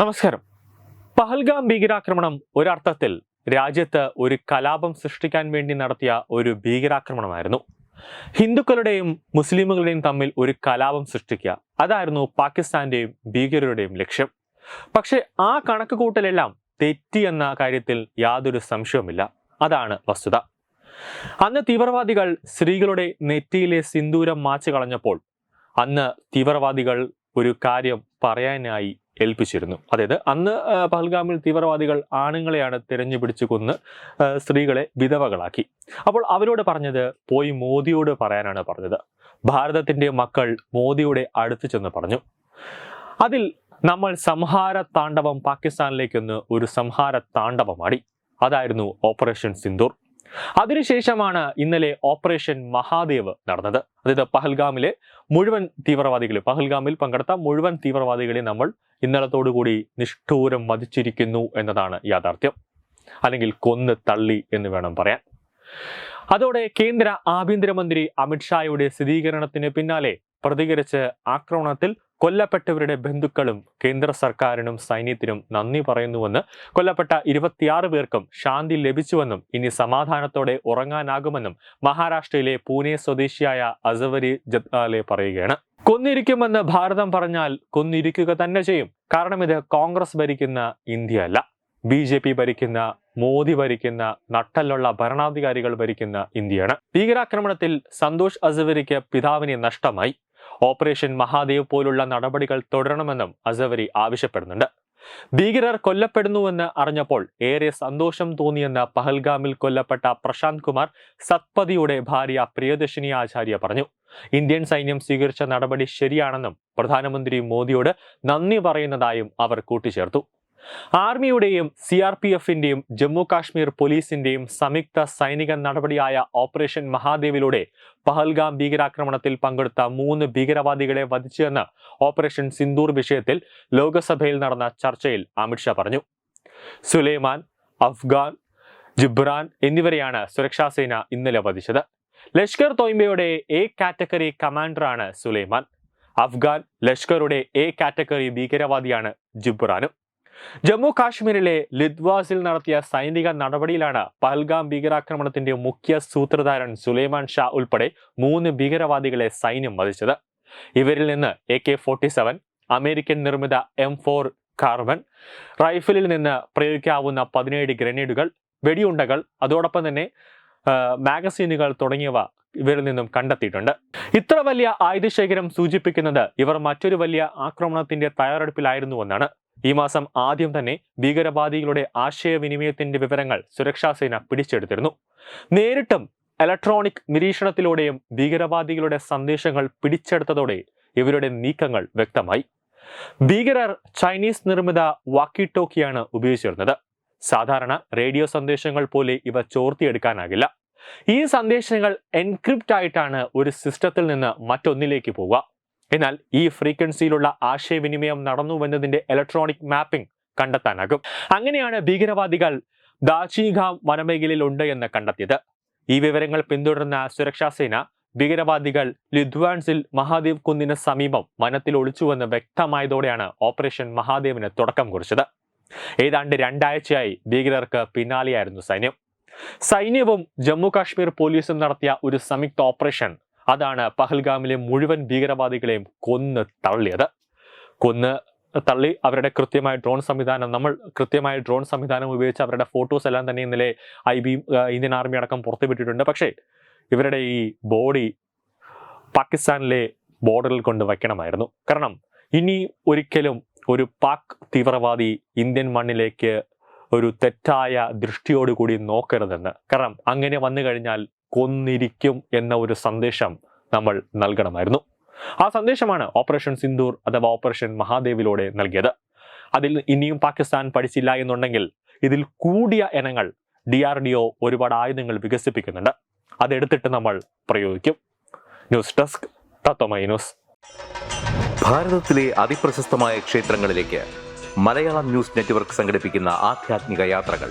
നമസ്കാരം. പഹൽഗാം ഭീകരാക്രമണം ഒരർത്ഥത്തിൽ രാജ്യത്ത് ഒരു കലാപം സൃഷ്ടിക്കാൻ വേണ്ടി നടത്തിയ ഒരു ഭീകരാക്രമണമായിരുന്നു. ഹിന്ദുക്കളുടെയും മുസ്ലിമുകളുടെയും തമ്മിൽ ഒരു കലാപം സൃഷ്ടിക്കുക അതായിരുന്നു പാകിസ്ഥാന്റെയും ഭീകരരുടെയും ലക്ഷ്യം. പക്ഷെ ആ കണക്ക് കൂട്ടലെല്ലാം തെറ്റി എന്ന കാര്യത്തിൽ യാതൊരു സംശയവുമില്ല. അതാണ് വസ്തുത. അന്ന് തീവ്രവാദികൾ സ്ത്രീകളുടെ നെറ്റിയിലെ സിന്ദൂരം മാച്ചു കളഞ്ഞപ്പോൾ അന്ന് തീവ്രവാദികൾ ഒരു കാര്യം പറയാനായി ഏൽപ്പിച്ചിരുന്നു. അതായത് അന്ന് പഹൽഗാമിൽ തീവ്രവാദികൾ ആണുങ്ങളെയാണ് തിരഞ്ഞു പിടിച്ചു കൊന്ന് സ്ത്രീകളെ വിധവകളാക്കി. അപ്പോൾ അവരോട് പറഞ്ഞത് പോയി മോദിയോട് പറയാനാണ് പറഞ്ഞത്. ഭാരതത്തിന്റെ മക്കൾ മോദിയുടെ അടുത്ത് ചെന്ന് പറഞ്ഞു. അതിൽ നമ്മൾ സംഹാര താണ്ഡവം പാകിസ്ഥാനിലേക്കൊന്ന് ഒരു സംഹാര താണ്ഡവമാടി. അതായിരുന്നു ഓപ്പറേഷൻ സിന്ദൂർ. അതിനുശേഷമാണ് ഇന്നലെ ഓപ്പറേഷൻ മഹാദേവ് നടന്നത്. അതായത് പഹൽഗാമിലെ മുഴുവൻ തീവ്രവാദികളെ പഹൽഗാമിൽ പങ്കെടുത്ത മുഴുവൻ തീവ്രവാദികളെ നമ്മൾ ഇന്നലത്തോടുകൂടി നിഷ്ഠൂരം വധിച്ചിരിക്കുന്നു എന്നതാണ് യാഥാർത്ഥ്യം. അല്ലെങ്കിൽ കൊന്ന് തള്ളി എന്ന് വേണം പറയാൻ. അതോടെ കേന്ദ്ര ആഭ്യന്തരമന്ത്രി അമിത്ഷായുടെ സ്ഥിരീകരണത്തിന് പിന്നാലെ പ്രതികരിച്ച് ആക്രമണത്തിൽ കൊല്ലപ്പെട്ടവരുടെ ബന്ധുക്കളും കേന്ദ്ര സർക്കാരിനും സൈന്യത്തിനും നന്ദി പറയുന്നുവെന്ന് കൊല്ലപ്പെട്ട ഇരുപത്തിയാറ് പേർക്കും ശാന്തി ലഭിച്ചുവെന്നും ഇനി സമാധാനത്തോടെ ഉറങ്ങാനാകുമെന്നും മഹാരാഷ്ട്രയിലെ പൂനെ സ്വദേശിയായ അസവരി ജത്താലെ പറയുകയാണ്. കൊന്നിരിക്കുമെന്ന് ഭാരതം പറഞ്ഞാൽ കൊന്നിരിക്കുക തന്നെ ചെയ്യും. കാരണം ഇത് കോൺഗ്രസ് ഭരിക്കുന്ന ഇന്ത്യ അല്ല ബി ജെ പി ഭരിക്കുന്ന മോദി ഭരിക്കുന്ന നട്ടലുള്ള ഭരണാധികാരികൾ ഭരിക്കുന്ന ഇന്ത്യയാണ്. ഭീകരാക്രമണത്തിൽ സന്തോഷ് അസവരിക്ക് പിതാവിനെ നഷ്ടമായി. ഓപ്പറേഷൻ മഹാദേവ് പോലുള്ള നടപടികൾ തുടരണമെന്നും അസവരി ആവശ്യപ്പെടുന്നുണ്ട്. ഭീകരർ കൊല്ലപ്പെടുന്നുവെന്ന് അറിഞ്ഞപ്പോൾ ഏറെ സന്തോഷം തോന്നിയെന്ന് പഹൽഗാമിൽ കൊല്ലപ്പെട്ട പ്രശാന്ത് കുമാർ സത്പതിയുടെ ഭാര്യ പ്രിയദർശിനി ആചാര്യ പറഞ്ഞു. ഇന്ത്യൻ സൈന്യം സ്വീകരിച്ച നടപടി ശരിയാണെന്നും പ്രധാനമന്ത്രി മോദിയോട് നന്ദി പറയുന്നതായും അവർ കൂട്ടിച്ചേർത്തു. ആർമിയുടെയും സി ആർ പി എഫിന്റെയും ജമ്മു കാശ്മീർ പോലീസിന്റെയും സംയുക്ത സൈനിക നടപടിയായ ഓപ്പറേഷൻ മഹാദേവിലൂടെ പഹൽഗാം ഭീകരാക്രമണത്തിൽ പങ്കെടുത്ത മൂന്ന് ഭീകരവാദികളെ വധിച്ചുവെന്ന് ഓപ്പറേഷൻ സിന്ദൂർ വിഷയത്തിൽ ലോകസഭയിൽ നടന്ന ചർച്ചയിൽ അമിത്ഷാ പറഞ്ഞു. സുലൈമാൻ അഫ്ഗാൻ ജിബ്രാൻ എന്നിവരെയാണ് സുരക്ഷാസേന ഇന്നലെ വധിച്ചത്. ലഷ്കർ തോയ്മയുടെ എ കാറ്റഗറി കമാൻഡറാണ് സുലൈമാൻ. അഫ്ഗാൻ ലഷ്കറുടെ എ കാറ്റഗറി ഭീകരവാദിയാണ് ജിബ്രാനും. ജമ്മു കാശ്മീരിലെ ലിദ്വാസിൽ നടത്തിയ സൈനിക നടപടിയിലാണ് പഹൽഗാം ഭീകരാക്രമണത്തിന്റെ മുഖ്യ സൂത്രധാരൻ സുലൈമാൻ ഷാ ഉൾപ്പെടെ മൂന്ന് ഭീകരവാദികളെ സൈന്യം വധിച്ചത്. ഇവരിൽ നിന്ന് A K forty seven American നിർമ്മിത എം ഫോർ കാർബൺ റൈഫിലിൽ നിന്ന് പ്രയോഗിക്കാവുന്ന പതിനേഴ് ഗ്രനേഡുകൾ വെടിയുണ്ടകൾ അതോടൊപ്പം തന്നെ മാഗസീനുകൾ തുടങ്ങിയവ ഇവരിൽ നിന്നും കണ്ടെത്തിയിട്ടുണ്ട്. ഇത്ര വലിയ ആയുധശേഖരം സൂചിപ്പിക്കുന്നത് ഇവർ മറ്റൊരു വലിയ ആക്രമണത്തിന്റെ തയ്യാറെടുപ്പിലായിരുന്നുവെന്നാണ് ഈ മാസം ആദ്യം തന്നെ ഭീകരവാദികളുടെ ആശയവിനിമയത്തിന്റെ വിവരങ്ങൾ സുരക്ഷാസേന പിടിച്ചെടുത്തിരുന്നു. നേരിട്ടും ഇലക്ട്രോണിക് നിരീക്ഷണത്തിലൂടെയും ഭീകരവാദികളുടെ സന്ദേശങ്ങൾ പിടിച്ചെടുത്തതോടെ ഇവരുടെ നീക്കങ്ങൾ വ്യക്തമായി. ഭീകരർ ചൈനീസ് നിർമ്മിത വാക്കി ടോക്കിയാണ് ഉപയോഗിച്ചിരുന്നത്. സാധാരണ റേഡിയോ സന്ദേശങ്ങൾ പോലെ ഇവ ചോർത്തിയെടുക്കാനാകില്ല. ഈ സന്ദേശങ്ങൾ എൻക്രിപ്റ്റ് ആയിട്ടാണ് ഒരു സിസ്റ്റത്തിൽ നിന്ന് മറ്റൊന്നിലേക്ക് പോവുക. എന്നാൽ ഈ ഫ്രീക്വൻസിയിലുള്ള ആശയവിനിമയം നടന്നുവെന്നതിന്റെ ഇലക്ട്രോണിക് മാപ്പിംഗ് കണ്ടെത്താനാകും. അങ്ങനെയാണ് ഭീകരവാദികൾ ദാചിഗാം വനമേഖലയിൽ ഉണ്ട് എന്ന് കണ്ടെത്തിയത്. ഈ വിവരങ്ങൾ പിന്തുടർന്ന സുരക്ഷാസേന ഭീകരവാദികൾ ലിധ്വാൻസിൽ മഹാദേവ് കുന്നിന് സമീപം വനത്തിൽ ഒളിച്ചുവെന്ന് വ്യക്തമായതോടെയാണ് ഓപ്പറേഷൻ മഹാദേവിന് തുടക്കം കുറിച്ചത്. ഏതാണ്ട് രണ്ടാഴ്ചയായി ഭീകരർക്ക് പിന്നാലെയായിരുന്നു സൈന്യം. സൈന്യവും ജമ്മു കാശ്മീർ പോലീസും നടത്തിയ ഒരു സംയുക്ത ഓപ്പറേഷൻ അതാണ് പഹൽഗാമിലെ മുഴുവൻ ഭീകരവാദികളെയും കൊന്ന് തള്ളിയത്. കൊന്ന് തള്ളി അവരുടെ കൃത്യമായ ഡ്രോൺ സംവിധാനം നമ്മൾ കൃത്യമായ ഡ്രോൺ സംവിധാനം ഉപയോഗിച്ച് അവരുടെ ഫോട്ടോസ് എല്ലാം തന്നെ ഇന്നലെ ഐ ബി ഇന്ത്യൻ ആർമി അടക്കം പുറത്തുവിട്ടിട്ടുണ്ട്. പക്ഷേ ഇവരുടെ ഈ ബോഡി പാകിസ്ഥാനിലെ ബോർഡറിൽ കൊണ്ട് വയ്ക്കണമായിരുന്നു. കാരണം ഇനി ഒരിക്കലും ഒരു പാക് തീവ്രവാദി ഇന്ത്യൻ മണ്ണിലേക്ക് ഒരു തെറ്റായ ദൃഷ്ടിയോടുകൂടി നോക്കരുതെന്ന്. കാരണം അങ്ങനെ വന്നു കഴിഞ്ഞാൽ കൊന്നിരിക്കും എന്ന ഒരു സന്ദേശം നമ്മൾ നൽകണമായിരുന്നു. ആ സന്ദേശമാണ് ഓപ്പറേഷൻ സിന്ദൂർ അഥവാ ഓപ്പറേഷൻ മഹാദേവിലൂടെ നൽകിയത്. അതിൽ ഇനിയും പാകിസ്ഥാൻ പഠിച്ചില്ല എന്നുണ്ടെങ്കിൽ ഇതിൽ കൂടിയ ഇനങ്ങൾ ഡി ആർ ഡി ഒ ഒരുപാട് ആയുധങ്ങൾ വികസിപ്പിക്കുന്നുണ്ട്. അതെടുത്തിട്ട് നമ്മൾ പ്രയോഗിക്കും. News desk Tatwamayi news. ഭാരതത്തിലെ അതിപ്രശസ്തമായ ക്ഷേത്രങ്ങളിലേക്ക് മലയാളം ന്യൂസ് നെറ്റ്വർക്ക് സംഘടിപ്പിക്കുന്ന ആധ്യാത്മിക യാത്രകൾ.